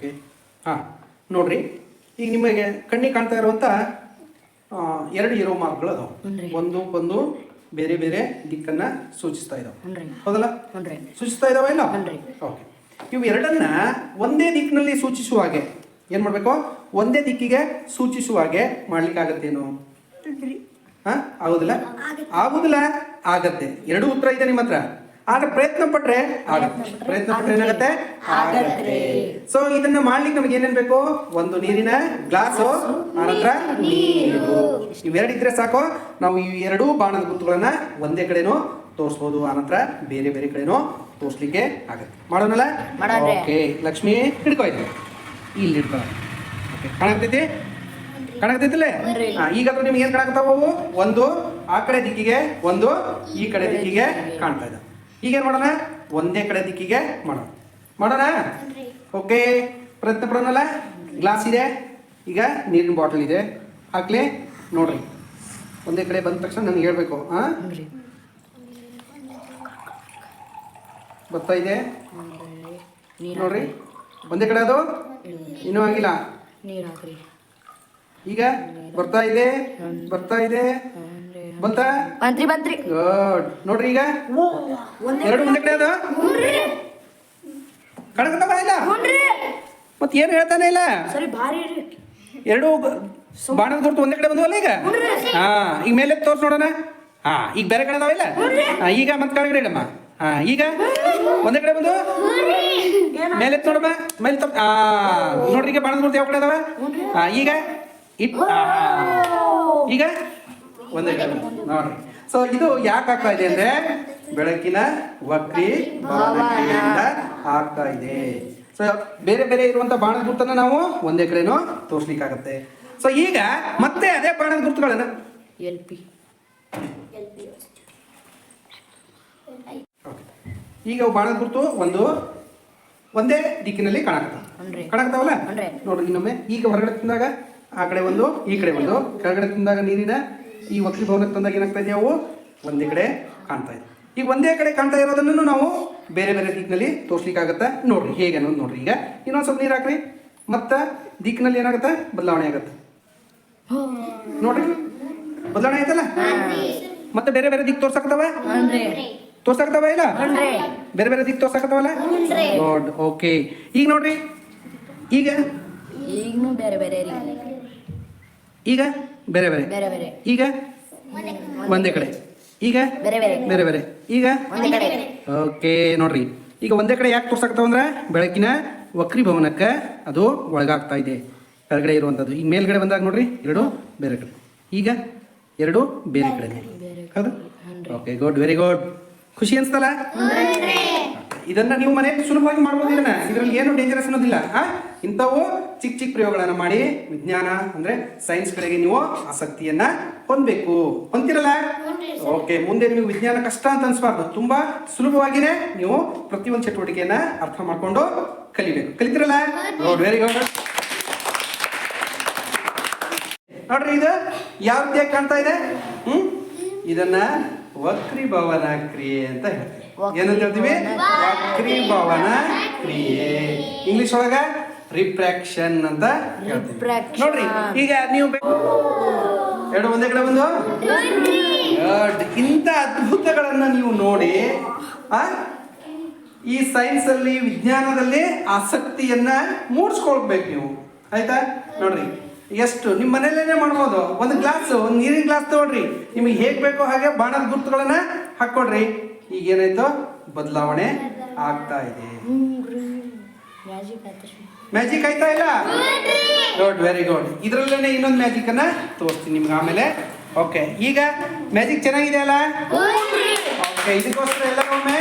Okay ಹಾಂ ನೋಡ್ರಿ. ಈಗ ನಿಮಗೆ ಕಣ್ಣಿಗೆ ಕಾಣ್ತಾ ಇರುವಂತ ಎರಡು ಇರೋ ಮಾರ್ಕ್ಗಳು ಅದಾವೆ. ಒಂದು ಒಂದು ಬೇರೆ ಬೇರೆ ದಿಕ್ಕನ್ನ ಸೂಚಿಸ್ತಾ ಇದಾವೆ. ಹ್ಞೂ ಹೌದಲ್ಲ? ಸೂಚಿಸ್ತಾ ಇದಾವ ಇಲ್ಲ? ಓಕೆ ಇವು ಎರಡನ್ನ ಒಂದೇ ದಿಕ್ಕಿನಲ್ಲಿ ಸೂಚಿಸುವ ಹಾಗೆ ಏನು ಮಾಡಬೇಕು? ಒಂದೇ ದಿಕ್ಕಿಗೆ ಸೂಚಿಸುವ ಹಾಗೆ ಮಾಡ್ಲಿಕ್ಕಾಗತ್ತೇನು ಹಾ ಆಗುದಿಲ್ಲ? ಆಗುದಿಲ್ಲ ಆಗತ್ತೆ. ಎರಡು ಉತ್ತರ ಇದೆ ನಿಮ್ಮ ಹತ್ರ. ಆಗ ಪ್ರಯತ್ನ ಪಟ್ರೆ ಆಗತ್ತೆ. ಪ್ರಯತ್ನ ಪಟ್ರೆ ಏನಾಗುತ್ತೆ? ಸೊ ಇದನ್ನ ಮಾಡ್ಲಿಕ್ಕೆ ನಮ್ಗೆ ಏನೇನ್ ಬೇಕು? ಒಂದು ನೀರಿನ ಗ್ಲಾಸ್ ಆನಂತರ ನೀರು. ಇವೆರಡಿದ್ರೆ ಸಾಕು. ನಾವು ಈ ಎರಡೂ ಬಾಣದ ಗುತ್ತುಗಳನ್ನ ಒಂದೇ ಕಡೆನೂ ತೋರಿಸ್ಬೋದು ಆನಂತರ ಬೇರೆ ಬೇರೆ ಕಡೆನೂ ತೋರಿಸ್ಲಿಕ್ಕೆ ಆಗತ್ತೆ. ಮಾಡೋಣಲ್ಲ. ಓಕೆ ಲಕ್ಷ್ಮಿ ಹಿಡ್ಕೋ ಇದು ಇಲ್ಲಿ ಹಿಡ್ಕೋ. ಓಕೆ ಕಾಣಾಗ್ತೈತಿ ಕಾಣಾಗ್ತೈತಿಲ್ಲ ಈಗ ನಿಮ್ಗೆ ಏನ್ ಕಾಣಾಗ್ತಾವ ಒಂದು ಆ ಕಡೆ ದಿಕ್ಕಿಗೆ ಒಂದು ಈ ಕಡೆ ದಿಕ್ಕಿಗೆ ಕಾಣ್ತಾ ಇದ್ದಾವೆ ಈಗ ಏನ್ ಮಾಡೋಣ? ಒಂದೇ ಕಡೆ ದಿಕ್ಕಿಗೆ ಮಾಡೋಣ. ಮಾಡೋಣ? ಓಕೆ. ಪ್ರಯತ್ನ ಪಡೋಣಲ್ಲ? ಗ್ಲಾಸ್ ಇದೆ. ಈಗ ನೀರಿನ ಬಾಟಲ್ ಇದೆ. ಹಾಕ್ಲಿ. ನೋಡ್ರಿ. ಒಂದೇ ಕಡೆ ಬಂದ ತಕ್ಷಣ ನನಗೆ ಹೇಳ್ಬೇಕು ಹಾಂ ಬರ್ತಾ ಇದೆ? ನೀರು ನೋಡ್ರಿ ಒಂದೇ ಕಡೆ ಅದು? ಇನ್ನೂ ಆಗಿಲ್ಲ? ನೀರು ಹಾಕ್ರಿ. ಈಗ? ಬರ್ತಾ ಇದೆ? ಬರ್ತಾ ಇದೆ? ಬಂತಾ? ಬಂತ್ರಿ ಬಂತ್ರಿ. ಗುಡ್ ನೋಡ್ರಿ ಈಗ? ಎರಡು ಒಂದೇ ಕಡೆ ಅದು? ಕಣಕತ್ತವ ಇಲ್ಲ? ಮತ್ತೆ ಏನು ಹೇಳ್ತಾನೆ ಇಲ್ಲ? ಸರಿ ಭಾರಿ ಎರಡು ಬಾಣದ ಗುರುತು ಒಂದೇ ಕಡೆ ಬಂದವಲ್ಲ ಈಗ? ಹಾ ಈಗ ಮೇಲೆ ತೋರ್ಸ್ ನೋಡೋಣ. ಹಾ ಈಗ ಬೇರೆ ಕಡೆ ಅದಾವಿಲ್ಲ ಈಗ ಮತ್ತೆ ಕೆಳಗಡೆ ಇಡಮ್ಮ. ಹಾ ಈಗ? ಒಂದೇ ಕಡೆ ಬಂದು? ಮೇಲೆ ನೋಡಮ್ಮ. ಮೇಲೆ ತಪ್ಪ ಹಾ ನೋಡ್ರಿ ಈಗ ಬಾಣದ ಗುರುತು ಯಾವ ಕಡೆ ಅದಾವ? ಹಾ ಈಗ? ಇಟ್ ಈಗ? ಒಂದೇ. ನೋಡ್ರಿ. ಸೊ ಇದು ಯಾಕೆ ಆಗ್ತಾ ಇದೆ ಅಂದ್ರೆ ಬೆಳಕಿನ ವಕ್ರಿ ಭಾವನೆಯಿಂದ ಆಗ್ತಾ ಇದೆ. ಸೊ ಬೇರೆ ಬೇರೆ ಇರುವಂತ ಬಾಣದ ಗುರುತನ್ನ ನಾವು ಒಂದೇ ಕಡೆನೂ ತೋರಿಸ್ಲಿಕ್ಕಾಗತ್ತೆ. ಸೊ ಈಗ ಮತ್ತೆ ಅದೇ ಬಾಣದ ಗುರುತುಗಳನ್ನ ಎಲ್ ಪಿ. ಈಗ ಬಾಣದ ಗುರುತು ಒಂದು ಒಂದೇ ದಿಕ್ಕಿನಲ್ಲಿ ಕಾಣಕತ್ತ ಕಾಣಕ್ತಾವಲ್ಲ ಕಾಣಕತ್ತಾವಲ್ಲ? ನೋಡ್ರಿ ಇನ್ನೊಮ್ಮೆ ಈಗ ಹೊರಗಡೆ ತಿಂದಾಗ ಆ ಕಡೆ ಒಂದು ಈ ಕಡೆ ಒಂದು. ಕೆಳಗಡೆ ತಿಂದಾಗ ನೀರಿನ ಈ ವಕ್ರಿ ಭವನಕ್ಕೆ ತಂದಾಗ ಏನಾಗ್ತಾ ಇದೆ? ಅವು ಒಂದೇ ಕಡೆ ಕಾಣ್ತಾ ಇದೆ. ಈಗ ಒಂದೇ ಕಡೆ ಕಾಣ್ತಾ ಇರೋದನ್ನು ನಾವು ಬೇರೆ ಬೇರೆ ದಿಕ್ಕಿನಲ್ಲಿ ತೋರಿಸ್ಲಿಕ್ಕಾಗತ್ತೆ? ನೋಡ್ರಿ ಹೇಗೆ ಅನ್ನೋದು ನೋಡ್ರಿ ಈಗ. ಇನ್ನೊಂದು ಸ್ವಲ್ಪ ನೀರು ಹಾಕ್ರಿ. ಮತ್ತೆ ದಿಕ್ಕಿನಲ್ಲಿ ಏನಾಗುತ್ತೆ? ಬದಲಾವಣೆ ಆಗುತ್ತೆ. ನೋಡ್ರಿ ಬದಲಾವಣೆ ಆಯ್ತಲ್ಲ? ಮತ್ತೆ ಬೇರೆ ಬೇರೆ ದಿಕ್ಕು ತೋರ್ಸಕತ್ತವ? ಹ್ಞೂ ತೋರ್ಸಕತ್ತವ ಇಲ್ಲ? ಬೇರೆ ಬೇರೆ ದಿಕ್ಕು ತೋರ್ಸಕತ್ತವಲ್ಲ? ಗುಡ್ ಓಕೆ ಈಗ ನೋಡ್ರಿ ಈಗ ಈಗನೂ ಬೇರೆ ಬೇರೆ ಈಗ ಬೇರೆ ಬೇರೆ. ಬೇರೆ ಬೇರೆ. ಈಗ ಒಂದೇ ಕಡೆ. ಈಗ ಬೇರೆ ಬೇರೆ. ಬೇರೆ ಬೇರೆ. ಈಗ ಒಂದೇ ಕಡೆ. ಓಕೆ ನೋಡ್ರಿ. ಈಗ ಒಂದೇ ಕಡೆ ಯಾಕೆ ತೋರ್ಸಕ್ತಾವ ಅಂದ್ರೆ ಬೆಳಕಿನ ವಕ್ರಿ ಭವನಕ್ಕೆ ಅದು ಒಳಗಾಗ್ತಾ ಇದೆ. ಕೆಳಗಡೆ ಇರುವಂಥದ್ದು ಈಗ ಮೇಲ್ಗಡೆ ಬಂದಾಗ ನೋಡ್ರಿ ಎರಡು ಬೇರೆ ಕಡೆ. ಈಗ ಎರಡು ಬೇರೆ ಕಡೆ. ಹೌದು? Okay good very good. ಖುಷಿ ಅನ್ಸ್ತಲ್ಲ? ಇದನ್ನ ನೀವು ಮನೆಯಲ್ಲಿ ಸುಲಭವಾಗಿ ಮಾಡ್ಬೋದು ಇದನ್ನ ಇದರಲ್ಲಿ ಏನು ಡೇಂಜರಸ್ ಅನ್ನೋದಿಲ್ಲ. ಆ? ಇಂಥವು ಚಿಕ್ಕ ಚಿಕ್ಕ ಪ್ರಯೋಗಗಳನ್ನು ಮಾಡಿ ವಿಜ್ಞಾನ ಅಂದ್ರೆ ಸೈನ್ಸ್ ಕಡೆಗೆ ನೀವು ಆಸಕ್ತಿಯನ್ನ ಹೊಂದಬೇಕು. ಹೊಂದಿರಲ್ಲ ಓಕೆ ಮುಂದೆ ನಿಮಗೆ ವಿಜ್ಞಾನ ಕಷ್ಟ ಅಂತ ಅನ್ಸ್ಬಾರ್ದು. ತುಂಬಾ ಸುಲಭವಾಗಿನೇ ನೀವು ಪ್ರತಿಯೊಂದು ಚಟುವಟಿಕೆಯನ್ನ ಅರ್ಥ ಮಾಡ್ಕೊಂಡು ಕಲಿಬೇಕು. ಕಲಿತಿರಲ್ಲ? ವೆರಿ ಗುಡ್ ನೋಡ್ರಿ ಇದು ಯಾವ ರೀತಿಯಾಗಿ ಕಾಣ್ತಾ ಇದೆ? ಹ್ಮ್? ಇದನ್ನ ವಕ್ರೀಭವನ ಕ್ರಿಯೆ ಅಂತ ಹೇಳ್ತೀವಿ. ಏನಂತ ಹೇಳ್ತೀವಿ? ವಕ್ರಿಭವನ ಕ್ರಿಯೆ. ಇಂಗ್ಲಿಷ್ ಒಳಗ ರಿಪ್ರಾಕ್ಷನ್ ಅಂತ ಹೇಳ್ತೀವಿ. ನೋಡ್ರಿ ಈಗ ನೀವು ಎರಡು ಒಂದೇ ಕಡೆ ಬಂದು? Good. ಇಂಥ ಅದ್ಭುತಗಳನ್ನ ನೀವು ನೋಡಿ ಆ ಈ ಸೈನ್ಸ್ ಅಲ್ಲಿ ವಿಜ್ಞಾನದಲ್ಲಿ ಆಸಕ್ತಿಯನ್ನ ಮೂಡಿಸ್ಕೊಳ್ಬೇಕು ನೀವು. ಆಯ್ತಾ? ನೋಡ್ರಿ. ಎಷ್ಟು? ನಿಮ್ಮ ಮನೆಯಲ್ಲೇನೆ ಮಾಡ್ಬೋದು. ಒಂದು ಗ್ಲಾಸ್ ಒಂದು ನೀರಿನ ಗ್ಲಾಸ್ ತಗೊಳ್ರಿ. ನಿಮಗೆ ಹೇಗೆ ಬೇಕೋ ಹಾಗೆ ಬಾಣದ ಗುರುತುಗಳನ್ನ ಹಾಕೊಡ್ರಿ ಈಗ ಏನಾಯ್ತು? ಬದಲಾವಣೆ ಆಗ್ತಾ ಇದೆ. ಮ್ಯಾಜಿಕ್ ಆಯ್ತು ಇಲ್ಲ? ಗುಡ್ ವೆರಿ ಗುಡ್ ಇದರಲ್ಲೇ ಇನ್ನೊಂದು ಮ್ಯಾಜಿಕ್ ಅನ್ನ ತೋರಿಸ್ತೀನಿ ನಿಮ್ಗೆ ಆಮೇಲೆ. ಓಕೆ ಈಗ ಮ್ಯಾಜಿಕ್ ಚೆನ್ನಾಗಿದೆ ಅಲ್ಲ ಓಕೆ ಇದಕ್ಕೋಸ್ಕರ ಎಲ್ಲ ಒಮ್ಮೆ.